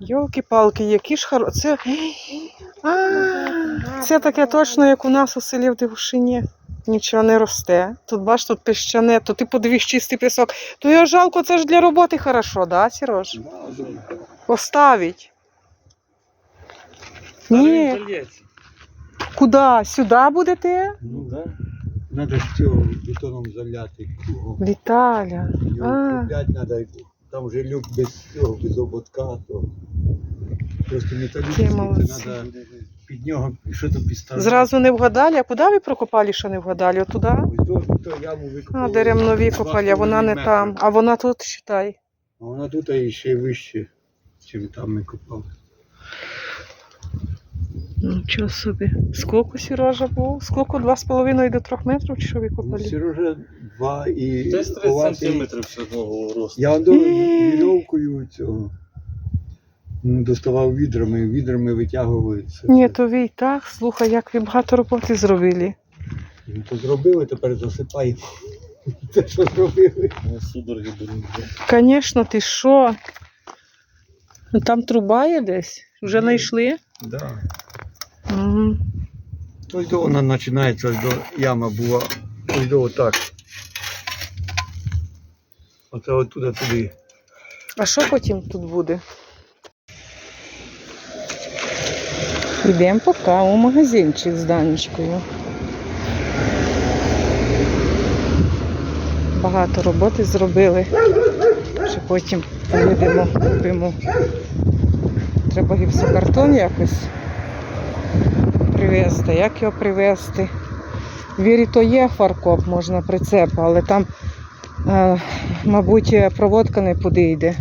Йолки-палки, які ж хоро... Це... А, це таке точно, як у нас у селі в Дивушині. Нічого не росте. Тут бач, тут піщане, то ти подивись чистий пісок. То його жалко, це ж для роботи хорошо, да, Сереж? Поставить. Ні, куди? Сюди будете? Ну да. Надо з цього бетоном заляти кругом. Віталя. Його А. Там вже люк без цього, без ободка, то просто металічний, це треба під нього щось підставити. Зразу не вгадали, а куди ви прокопали, що не вгадали? Отуда? Ось до, яму викопали. А, деремно викопали, а вона не там. А вона тут, считай. А вона тут а ще вище, чим там ми копали. Нічого собі. Скільки Сережа був? Скільки? Два з половиною до трьох метрів, чи що ви Ну, копали? Сережа два і Десь 30 сантиметрів все одного росту. Я до Ей. вірьовкою цього ну, доставав відрами, відрами витягуються. Ні, то ви і так, слухай, як ви багато роботи зробили. Ну, то зробили, тепер засипаємо. Те, що зробили. Ну, Судороги. Звісно, ти що? Ну, Там труба є десь? Вже знайшли? Да. Угу. Ось до вона починається, ось до яма була. Ось до отак. Оце оттуда туди. А що потім тут буде? Йдемо поки у магазинчик з Данечкою. Багато роботи зробили. Що потім поїдемо, купимо. Треба гіпсокартон якось привезти. Як його привезти? Вірі то є фаркоп, можна прицеп, але там Е, мабуть, проводка не підійде.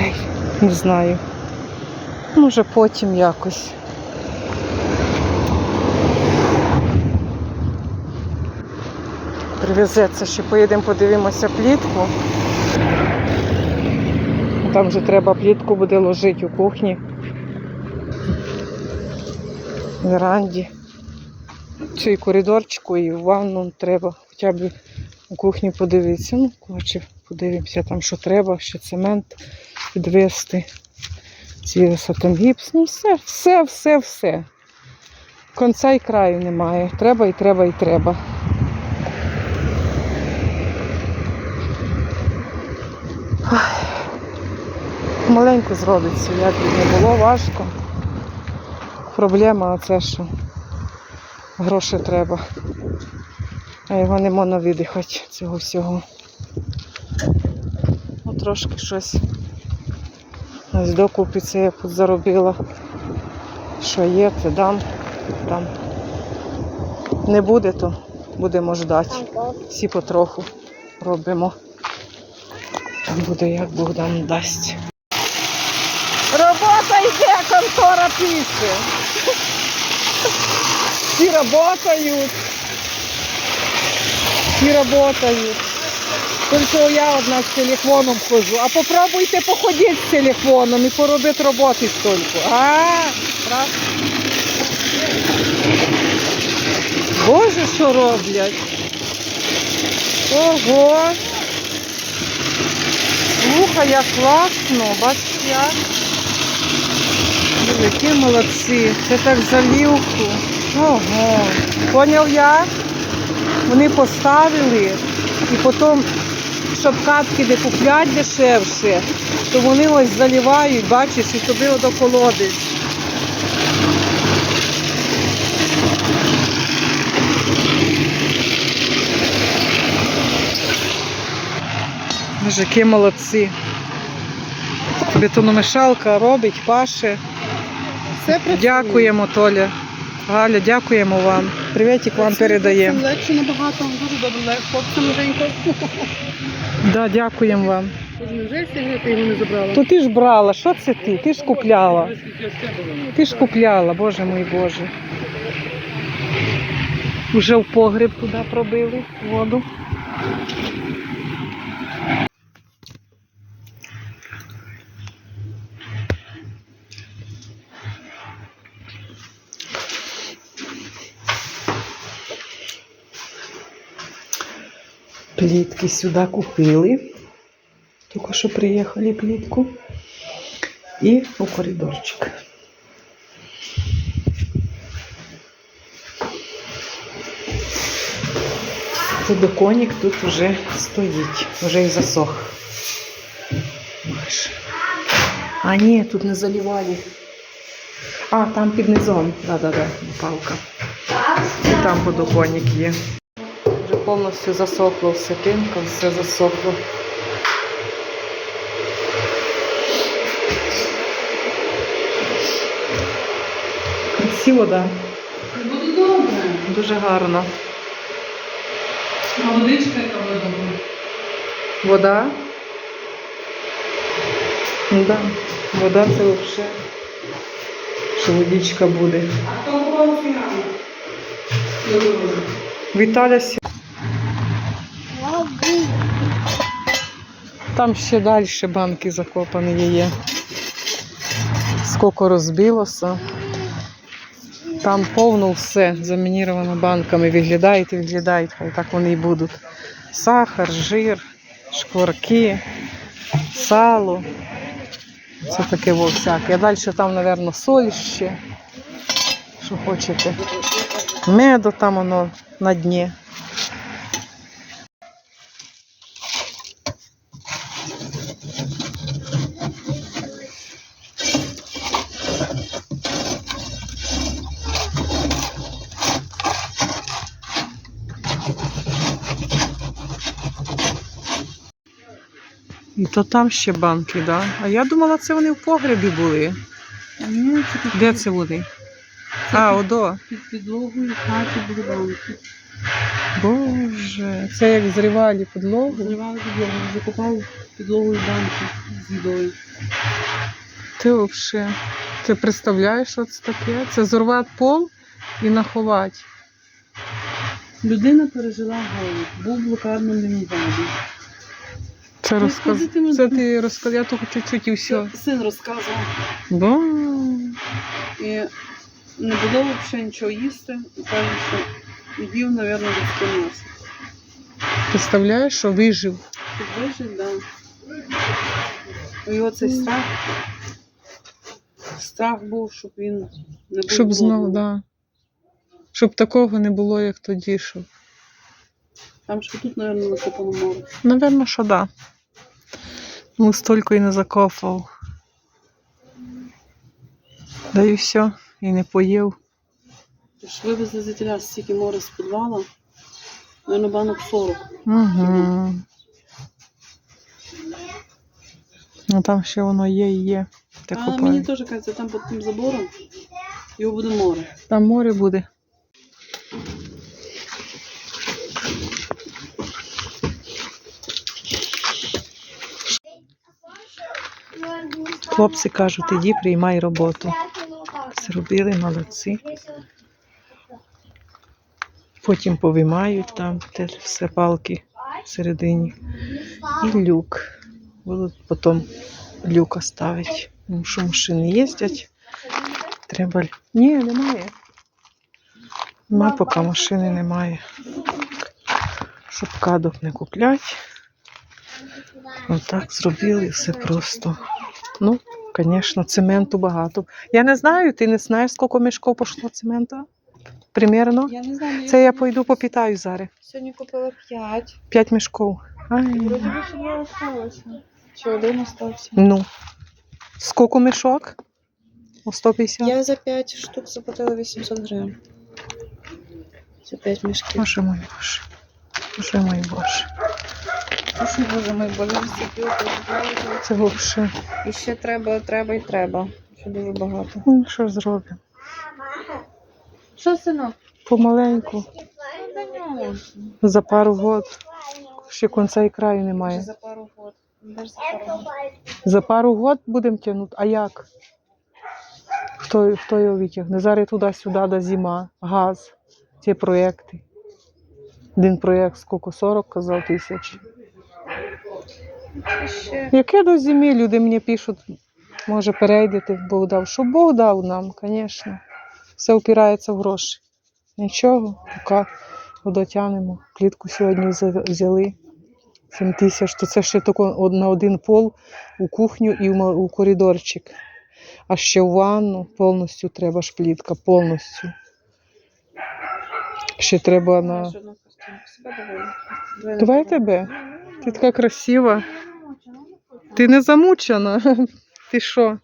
Ей, Не знаю. Може потім якось. Привезеться, ще поїдемо, подивимося плітку. Там вже треба плітку буде ложити у кухні веранді. Чи коридорчику, і в ванну треба хоча б у кухні подивитися. Ну, коротше, подивимося там, що треба, ще цемент підвести. Там гіпс. Ну, все, все, все, все. Конца і краю немає. Треба і треба і треба. Маленько зробиться, як би не було важко. Проблема це, що гроші треба. А його не можна видихати цього всього. Ну, трошки щось ось докупиться, я заробила. Що є, це дам. Там. Не буде, то будемо ждати. Всі потроху робимо. Там Буде як Бог нам дасть. Робота йде, контора пише. Всі работають. Всі работають. Тільки я одна з телефоном хожу. А попробуйте походити з телефоном і поробити роботи стільки. А, правда? Боже, що роблять? Ого! Слухай, як класно, бачиш як? Ой, Які молодці. Це так залівку. Ого. Поняв як? Вони поставили і потім, щоб катки не куплять дешевше, то вони ось заливають, бачиш, і тобі колодець. Боже, які молодці. Бетономішалка робить, паше. Дякуємо, Толя. Галя, дякуємо вам. Привітик вам передаємо. Легше набагато, дуже добре легко. Хлопцям легенько. Да, дякуємо вам. Вже сигарети його не забрала. То ти ж брала, що це ти? Ти ж купляла. Ти ж купляла, боже мій Боже. Уже в погріб туди пробили воду. Плітки сюди купили. Тільки що приїхали плітку. І у коридорчик. Подоконник тут вже стоїть, вже і засох. А ні, тут не заливали. А, там під низом. Да-да-да, палка. І там подоконник є. Повністю засохло все тинка, все засохло. Красиво, так. Да? Буде добре. Дуже гарно. А водичка яка буде добра. Вода. Ну да. Вода це взагалі. Що водичка буде. А то було фіал. Віталя Там ще далі банки закопані є. Скільки розбилося. Там повно все замініровано банками. Виглядають і виглядають, хай так вони і будуть. Сахар, жир, шкварки, сало. Це таке всяке. А далі там, мабуть, соль ще. Що хочете. Меду там воно на дні. То там ще банки, да? А я думала, це вони в погребі були. Ні, це під, Де це вони? А, одо. під підлогою хаті були банки. Боже, це як зривали підлогу. Зривали підлогу, закопали підлогою банки з їдою. Ти взагалі. Ти представляєш, що це таке? Це зорвати пол і наховати. Людина пережила голод, був блокадним лімінваді. Це розказ. мені, Це ти розказ. Я тільки чуть-чуть і все. Син розказував. Бо... І не було взагалі нічого їсти. І каже, що їв, мабуть, людське м'ясо. Представляєш, що вижив. Щоб вижити, да. Його цей страх. Страх був, щоб він не був. Щоб знов, голодним. да. Щоб такого не було, як тоді, що. Там що тут, мабуть, накопано море. Навірно, що да. Ну, стільки і не закопав. Да і все, і не поїв. Тож вивезли звідтіля стільки море з підвала. Наверно, банок 40. Угу. Ну там ще воно є і є. Те а мені копають. теж кажеться, там під тим забором його буде море. Там море буде. Хлопці кажуть, іди приймай роботу. Зробили молодці. Потім повимають там теж все палки всередині. І люк. Будуть потім люка ставити. Тому що машини їздять. Треба. Ні, немає. Нема поки машини немає. Щоб кадок не купляти. Отак зробили все просто. Ну, звісно, цементу багато. Я не знаю, ти не знаєш, скільки мішків пішло цементу? Примірно? Я не знаю, Це я пойду попитаю зараз. сьогодні купила 5. П'ять мішків. Ай. Вроді би ще два осталося. Чи один остався? Ну. Скільки мішок? У 150? Я за 5 штук заплатила 800 гривень. За 5 мішків. Боже мой Боже. Боже мой Боже. Боже, боже мой, боже, всі Це взагалі. І ще треба, треба і треба. Ще дуже багато. Ну, що зробимо? Що, синок? Помаленьку. За пару год. Ще кінця і краю немає. за пару год. За пару год. За пару год будемо тягнути. А як? Хто, хто його витягне? Зараз туди-сюди до зима, газ, ці проєкти. Один проєкт скільки? 40 казав тисяч. Яке до зими люди мені пишуть, може перейдете, Бог дав. Що Бог дав нам, звісно. Все впирається в гроші. Нічого, поки дотягнемо. Клітку сьогодні взяли. 7 тисяч, то це ще тако на один пол у кухню і у коридорчик. А ще в ванну повністю треба ж плітка, повністю. Ще треба на. Давай тебе. тебе. Ти така красива. Ти не замучена. Ти що?